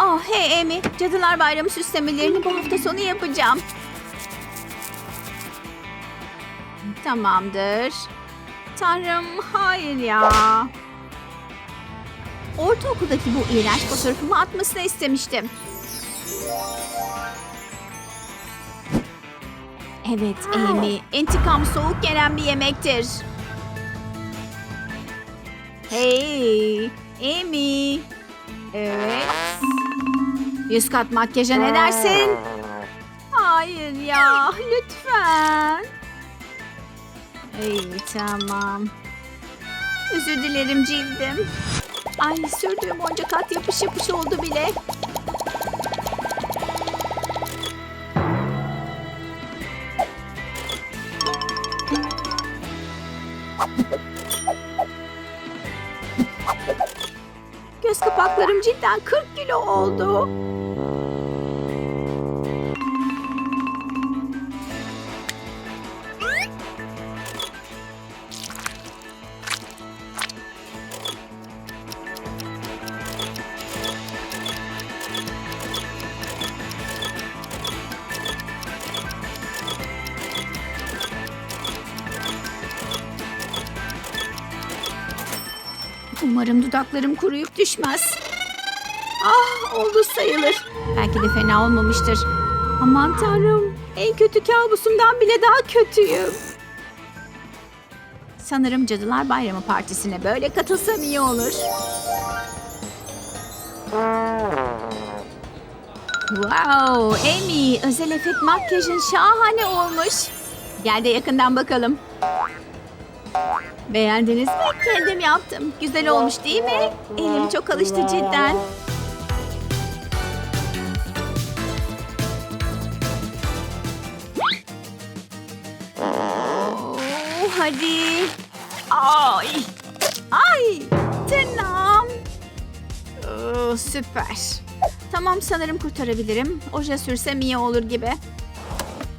Oh hey Amy, Cadılar Bayramı süslemelerini bu hafta sonu yapacağım. Tamamdır. Tanrım hayır ya. Ortaokuldaki bu iğrenç fotoğrafımı atmasını istemiştim. Evet Amy, intikam soğuk gelen bir yemektir. Hey, Amy. Evet. Yüz kat makyaja ne dersin? Hayır ya, lütfen. İyi, tamam. Özür dilerim cildim. Ay sürdüğüm onca kat yapış yapış oldu bile. Göz kapaklarım cidden 40 kilo oldu. Umarım dudaklarım kuruyup düşmez. Ah oldu sayılır. Belki de fena olmamıştır. Aman tanrım. En kötü kabusumdan bile daha kötüyüm. Sanırım Cadılar Bayramı Partisi'ne böyle katılsam iyi olur. Wow, Amy, özel efekt makyajın şahane olmuş. Gel de yakından bakalım. Beğendiniz mi? Kendim yaptım. Güzel olmuş değil mi? Elim çok alıştı cidden. Hadi. Ay. Ay. Tırnağım. Oo, süper. Tamam sanırım kurtarabilirim. Oje sürsem iyi olur gibi.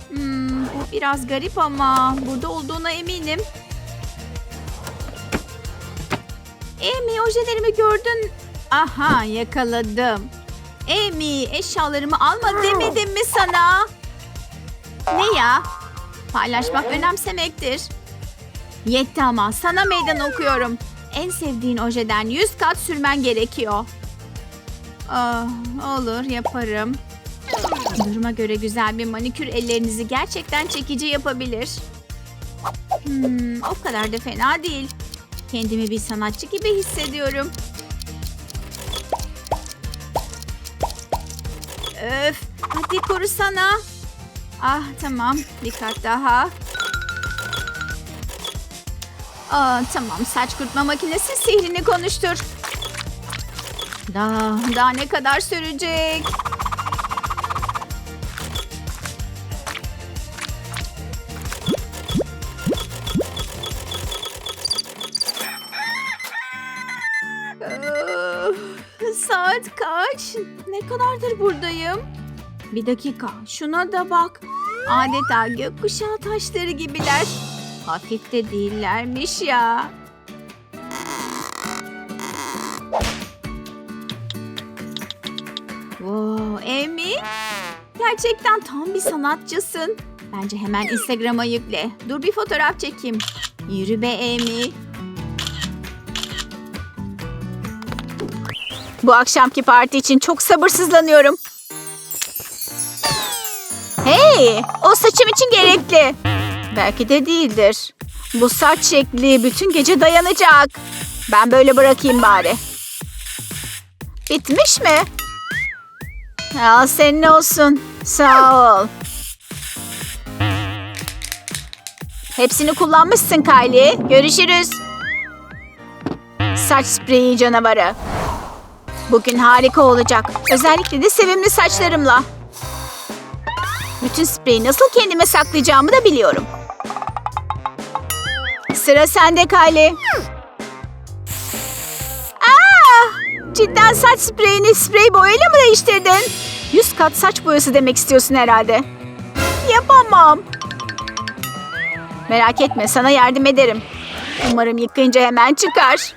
Hmm, bu biraz garip ama burada olduğuna eminim. Amy ojelerimi gördün. Aha yakaladım. Amy eşyalarımı alma demedim mi sana? Ne ya? Paylaşmak önemsemektir. Yetti ama sana meydan okuyorum. En sevdiğin ojeden 100 kat sürmen gerekiyor. Ah, olur yaparım. Duruma göre güzel bir manikür ellerinizi gerçekten çekici yapabilir. Hmm, o kadar da fena değil. Kendimi bir sanatçı gibi hissediyorum. Öf, hadi korusana. Ah tamam, dikkat daha. Aa, tamam, saç kurutma makinesi sihrini konuştur. Daha, daha ne kadar sürecek? Saat kaç? Ne kadardır buradayım? Bir dakika, şuna da bak. Adeta gökkuşağı taşları gibiler. Hafif de değillermiş ya. Wow, Amy. Gerçekten tam bir sanatçısın. Bence hemen Instagram'a yükle. Dur bir fotoğraf çekeyim. Yürü be Amy. Bu akşamki parti için çok sabırsızlanıyorum. Hey, o saçım için gerekli. Belki de değildir. Bu saç şekli bütün gece dayanacak. Ben böyle bırakayım bari. Bitmiş mi? Al senin olsun. Sağ ol. Hepsini kullanmışsın Kylie. Görüşürüz. Saç spreyi canavarı. Bugün harika olacak. Özellikle de sevimli saçlarımla. Bütün spreyi nasıl kendime saklayacağımı da biliyorum. Sıra sende Kylie. Aa! Cidden saç spreyini sprey boyayla mı değiştirdin? Yüz kat saç boyası demek istiyorsun herhalde. Yapamam. Merak etme sana yardım ederim. Umarım yıkayınca hemen çıkar.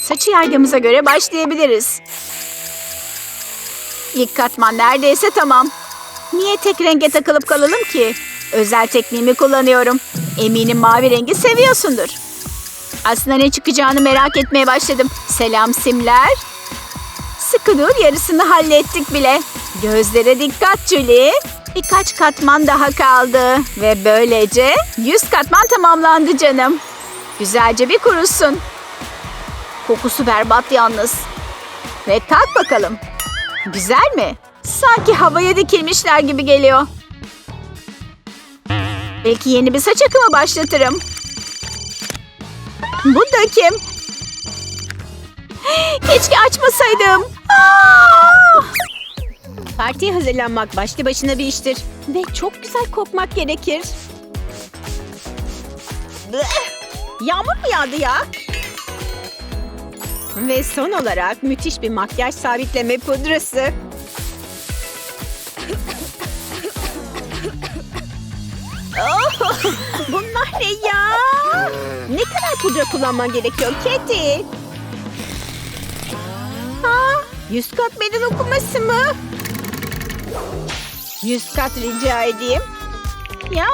Saçı yaydığımıza göre başlayabiliriz. İlk katman neredeyse tamam. Niye tek renge takılıp kalalım ki? Özel tekniğimi kullanıyorum. Eminim mavi rengi seviyorsundur. Aslında ne çıkacağını merak etmeye başladım. Selam simler. Sıkı dur yarısını hallettik bile. Gözlere dikkat Julie. Birkaç katman daha kaldı. Ve böylece 100 katman tamamlandı canım. Güzelce bir kurusun. Kokusu berbat yalnız. Ve tak bakalım. Güzel mi? Sanki havaya dikilmişler gibi geliyor. Belki yeni bir saç akımı başlatırım. Bu da kim? Keşke açmasaydım. Aa! Partiye hazırlanmak başlı başına bir iştir. Ve çok güzel kokmak gerekir. Yağmur mu yağdı ya? Ve son olarak müthiş bir makyaj sabitleme pudrası. bunlar ne ya? Ne kadar pudra kullanman gerekiyor Keti? Ha, yüz kat meydan okuması mı? Yüz kat rica edeyim. Ya,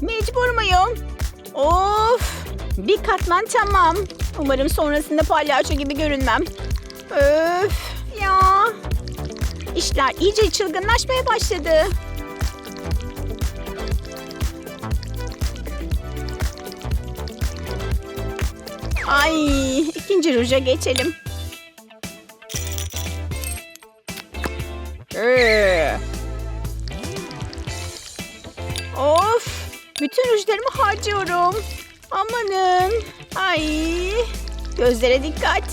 mecbur muyum? Of, bir katman tamam. Umarım sonrasında palyaço gibi görünmem. Öf, ya. İşler iyice çılgınlaşmaya başladı. Ay, ikinci ruja geçelim. Ee. Of, bütün rujlarımı harcıyorum. Amanın. Ay, gözlere dikkat.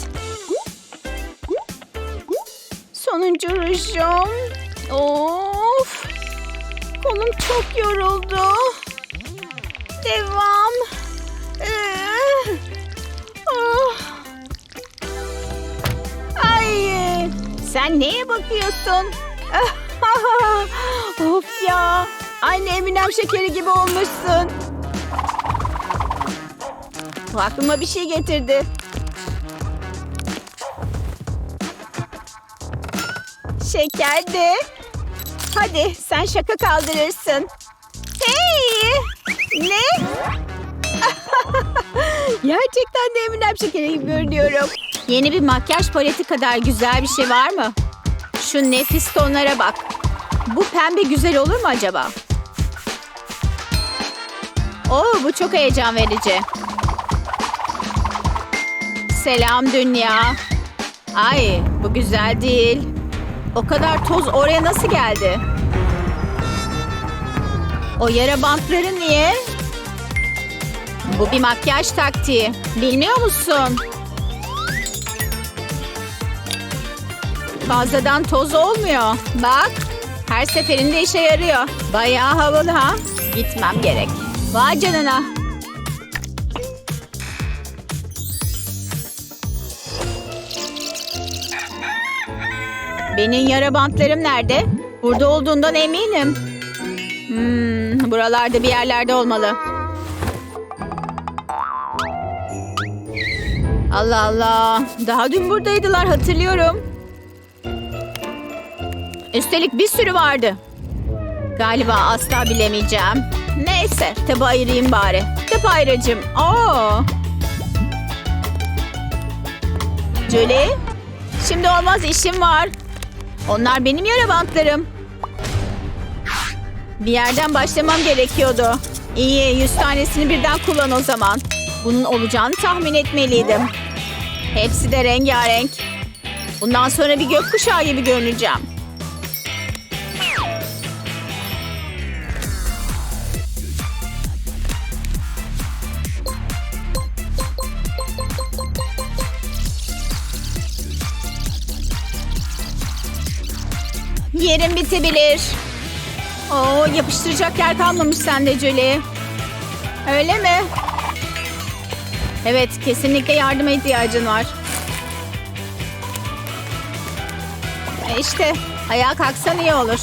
Sonuncu rujum. Of, kolum çok yoruldu. Devam. Sen neye bakıyorsun? of ya, aynı Eminem şekeri gibi olmuşsun. Aklıma bir şey getirdi. Şeker de. Hadi sen şaka kaldırırsın. Hey! Ne? Gerçekten de Eminem şekeri gibi görünüyorum. Yeni bir makyaj paleti kadar güzel bir şey var mı? Şu nefis tonlara bak. Bu pembe güzel olur mu acaba? Oo bu çok heyecan verici. Selam dünya. Ay bu güzel değil. O kadar toz oraya nasıl geldi? O yara bantları niye? Bu bir makyaj taktiği. Bilmiyor musun? Fazladan toz olmuyor. Bak. Her seferinde işe yarıyor. Bayağı havalı ha. Gitmem gerek. Vay canına. Benim yara bantlarım nerede? Burada olduğundan eminim. Hmm, buralarda bir yerlerde olmalı. Allah Allah. Daha dün buradaydılar hatırlıyorum. Üstelik bir sürü vardı. Galiba asla bilemeyeceğim. Neyse tabi ayırayım bari. Tıp ayracım. Oo. Julie. Şimdi olmaz işim var. Onlar benim yara bantlarım. Bir yerden başlamam gerekiyordu. İyi, yüz tanesini birden kullan o zaman. Bunun olacağını tahmin etmeliydim. Hepsi de rengarenk. Bundan sonra bir gökkuşağı gibi görüneceğim. Bitebilir. Oo, yapıştıracak yer kalmamış sende Julie. Öyle mi? Evet, kesinlikle yardıma ihtiyacın var. E işte, ayağa kalksan iyi olur.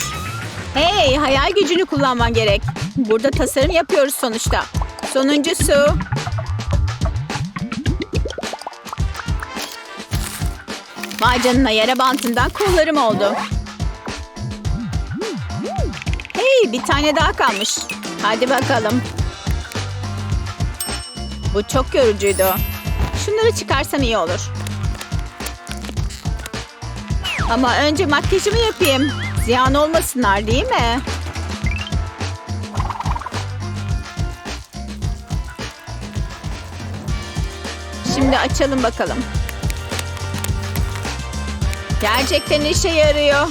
Hey, hayal gücünü kullanman gerek. Burada tasarım yapıyoruz sonuçta. Sonuncusu. Vay canına yara bantından kollarım oldu. Bir tane daha kalmış. Hadi bakalım. Bu çok yorucuydu. Şunları çıkarsam iyi olur. Ama önce makyajımı yapayım. Ziyan olmasınlar değil mi? Şimdi açalım bakalım. Gerçekten işe yarıyor.